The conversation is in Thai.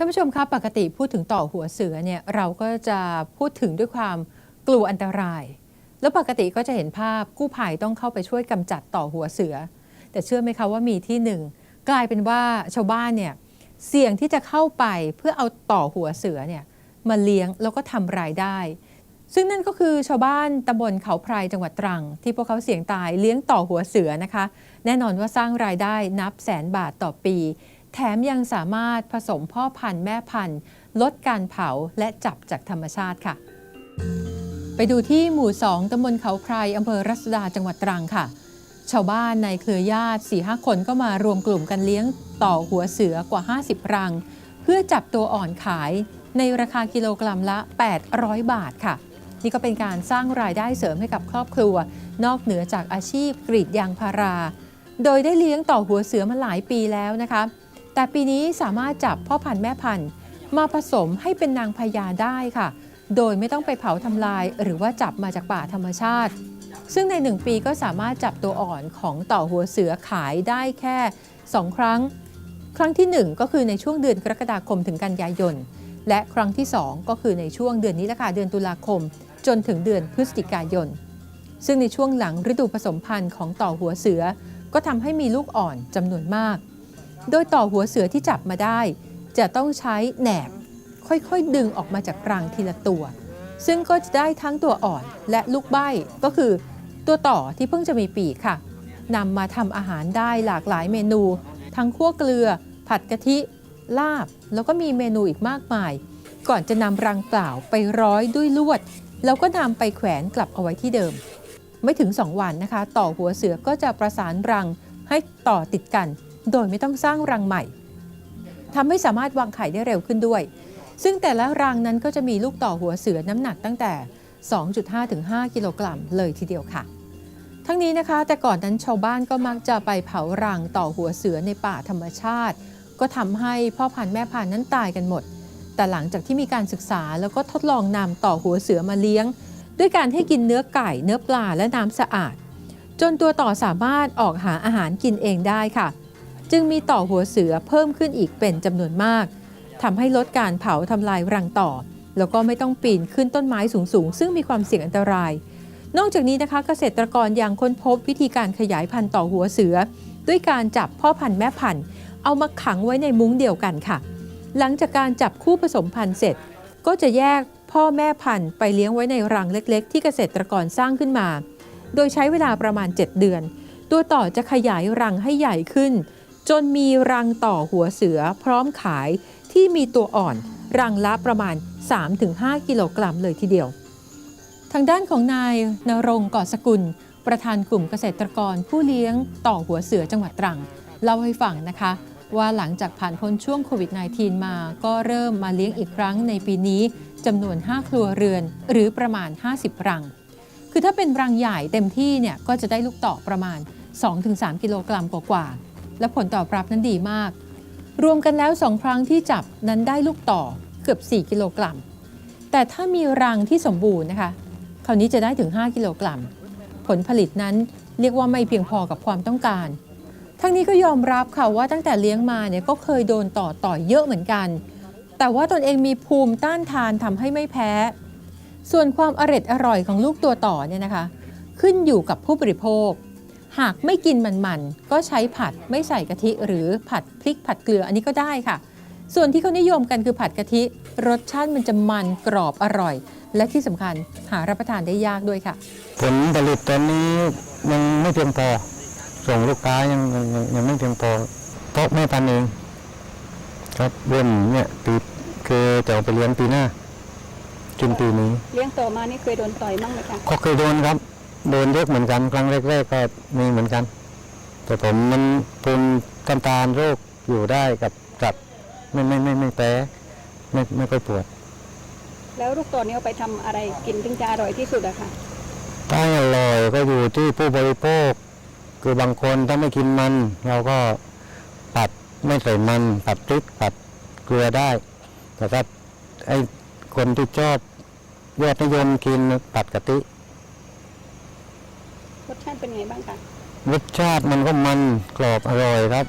ท่านผู้ชมครับปกติพูดถึงต่อหัวเสือเนี่ยเราก็จะพูดถึงด้วยความกลัวอันตราย แล้วปกติก็จะเห็นภาพกู้ภัยต้องเข้าไปช่วยกำจัดต่อหัวเสือ แต่เชื่อไหมคะว่ามีที่หนึ่งกลายเป็นว่าชาวบ้านเนี่ยเสี่ยงที่จะเข้าไปเพื่อเอาต่อหัวเสือเนี่ยมาเลี้ยงแล้วก็ทำรายได้ ซึ่งนั่นก็คือชาวบ้านตำบลเขาไพรจังหวัดตรัง ที่พวกเขาเสี่ยงตายเลี้ยงต่อหัวเสือนะคะ แน่นอนว่าสร้างรายได้นับแสนบาทต่อปี แถมยังสามารถผสมพ่อพันธุ์แม่พันธุ์ ลดการเผาและจับจากธรรมชาติค่ะ ไปดูที่หมู่ 2ตำบลเขาไพรอำเภอรัศดาจังหวัดตรังค่ะ ชาวบ้านในเครือญาติ4หคนก็มารวมกลุ่มกันเลี้ยงต่อหัวเสือกว่า 50 รัง เพื่อจับตัวอ่อนขายในราคากิโลกรัมละ 800 บาทค่ะ นี่ก็เป็นการสร้างรายได้เสริมให้กับครอบครัว นอกเหนือจากอาชีพกรีดยางพารา โดยได้เลี้ยงต่อหัวเสือมาหลายปีแล้วนะคะ แต่ปีนี้สามารถจับพ่อพันธุ์แม่พันธุ์มาผสมให้เป็นนางพญาได้ค่ะ โดยไม่ต้องไปเผาทำลาย หรือว่าจับมาจากป่าธรรมชาติ ซึ่งใน 1 ปีก็สามารถจับตัวอ่อนของต่อหัวเสือขายได้แค่ 2 ครั้ง ครั้งที่ 1 ก็คือในช่วงเดือนกรกฎาคมถึงกันยายน และครั้งที่ 2 ก็คือในช่วงเดือนนี้ละค่ะเดือนตุลาคม จนถึงเดือนพฤศจิกายน ซึ่งในช่วงหลังฤดูผสมพันธุ์ของต่อหัวเสือ ก็ทำให้มีลูกอ่อนจำนวนมาก โดยต่อหัวเสือที่จับมาได้ จะต้องใช้แหนบ ค่อยๆ ดึงออกมาจากรังทีละตัว ซึ่งก็จะได้ทั้งตัวอ่อนและลูกใบ้ก็คือตัวต่อที่เพิ่งจะมีปีกค่ะนำมาทำอาหารได้หลากหลายเมนู ทั้งคั่วเกลือ ผัดกะทิ ลาบ แล้วก็มีเมนูอีกมากมาย ก่อนจะนำรังเปล่าไปร้อยด้วยลวด แล้วก็นำไปแขวนกลับเอาไว้ที่เดิม ไม่ถึง 2 วันนะคะ ต่อหัวเสือก็จะประสานรังให้ต่อติดกัน โดยไม่ต้องสร้างรังใหม่ทำให้สามารถวางไข่ได้เร็วขึ้นด้วย ซึ่งแต่ละรังนั้นก็จะมีลูกต่อหัวเสือน้ำหนักตั้งแต่ 2.5 ถึง 5 กิโลกรัมเลยทีเดียวค่ะ ทั้งนี้นะคะ แต่ก่อนนั้นชาวบ้านก็มักจะไปเผารังต่อหัวเสือในป่าธรรมชาติ ก็ทำให้พ่อพันธุ์แม่พันธุ์นั้นตายกันหมด แต่หลังจากที่มีการศึกษาแล้วก็ทดลองนำต่อหัวเสือมาเลี้ยง ด้วยการให้กินเนื้อไก่ เนื้อปลาและน้ำสะอาด จนตัวต่อสามารถออกหาอาหารกินเองได้ค่ะ จึงมีต่อหัวเสือเพิ่มขึ้นอีกเป็นจำนวนมากทำให้ลดการเผาทำลายรังต่อ แล้วก็ไม่ต้องปีนขึ้นต้นไม้สูงๆ ซึ่งมีความเสี่ยงอันตราย นอกจากนี้นะคะเกษตรกรยังค้นพบวิธีการขยายพันธุ์ต่อหัวเสือ ด้วยการจับพ่อพันธุ์แม่พันธุ์ เอามาขังไว้ในมุ้งเดียวกันค่ะ หลังจากการจับคู่ผสมพันธุ์เสร็จ ก็จะแยกพ่อแม่พันธุ์ไปเลี้ยงไว้ในรังเล็ก ๆ ที่เกษตรกรสร้างขึ้นมา โดยใช้เวลาประมาณ 7 เดือน ตัวต่อจะขยายรังให้ใหญ่ขึ้น จนมีรังต่อหัวเสือพร้อมขายที่มีตัวอ่อนรังละประมาณ 3-5 กิโลกรัมเลยทีเดียว ทางด้านของนายนรงก่อสกุล ประธานกลุ่มเกษตรกรผู้เลี้ยงต่อหัวเสือจังหวัดตรัง เล่าให้ฟังนะคะ ว่าหลังจากผ่านพ้นช่วงโควิด -19 มาก็เริ่มมาเลี้ยงอีกครั้งในปีนี้จำนวน 5 ครัวเรือนหรือประมาณ 50 รัง คือถ้าเป็นรังใหญ่เต็มที่เนี่ยก็จะได้ลูกต่อประมาณ 2-3 กิโลกรัมกว่าๆ และผลตอบรับนั้นดีมาก รวมกันแล้ว2ครั้งที่จับนั้นได้ลูกต่อเกือบ 4 กิโลกรัม แต่ถ้ามีรังที่สมบูรณ์นะคะ คราวนี้จะได้ถึง 5 กิโลกรัม ผลผลิตนั้นเรียกว่าไม่เพียงพอกับความต้องการ ทั้งนี้ก็ยอมรับค่ะว่าตั้งแต่เลี้ยงมาเนี่ยก็เคยโดนต่อต่อยเยอะเหมือนกัน แต่ว่าตนเองมีภูมิต้านทานทำให้ไม่แพ้ ส่วนความอร็ดอร่อยของลูกตัวต่อเนี่ยนะคะ ขึ้นอยู่กับผู้บริโภค หากไม่กินมันๆ ก็ใช้ผัดไม่ใส่กะทิหรือผัดพริกผัดเกลืออันนี้ก็ได้ค่ะ ส่วนที่เขานิยมกันคือผัดกะทิ รสชาติมันจะมันกรอบอร่อย และที่สำคัญหารับประทานได้ยากด้วยค่ะ ผลผลิตตอนนี้ยังไม่เพียงพอ ส่งลูกค้ายังยังยังยังไม่เพียงพอเพราะแม่พันธุ์เองครับเริ่มเนี่ยปีคือจะเอาไปเลี้ยงปีหน้ากินปีนี้ เลี้ยงต่อมานี่เคยโดนต่อยบ้างไหมคะ ก็เคยโดนครับ โดนเยอะเหมือนกันครั้งแรกๆก็มีเหมือนกัน แต่ผมมันภูมิต้านทานโรคอยู่ได้กับจับไม่ไม่ไม่ไม่แพ้ไม่ไม่ค่อยปวด แล้วลูกต่อนี้เอาไปทำอะไรกินถึงจะอร่อยที่สุดอะคะถ้าอร่อยก็อยู่ที่ผู้บริโภค คือบางคนถ้าไม่กินมัน เราก็ปัดไม่ใส่มันปัดพริกปัดเกลือได้ แต่ถ้าไอ้คนที่ชอบยอดนิยมกินปัดกะทิ รสชาติเป็นไงบ้างคะรสชาติมันก็มันกรอบอร่อยครับ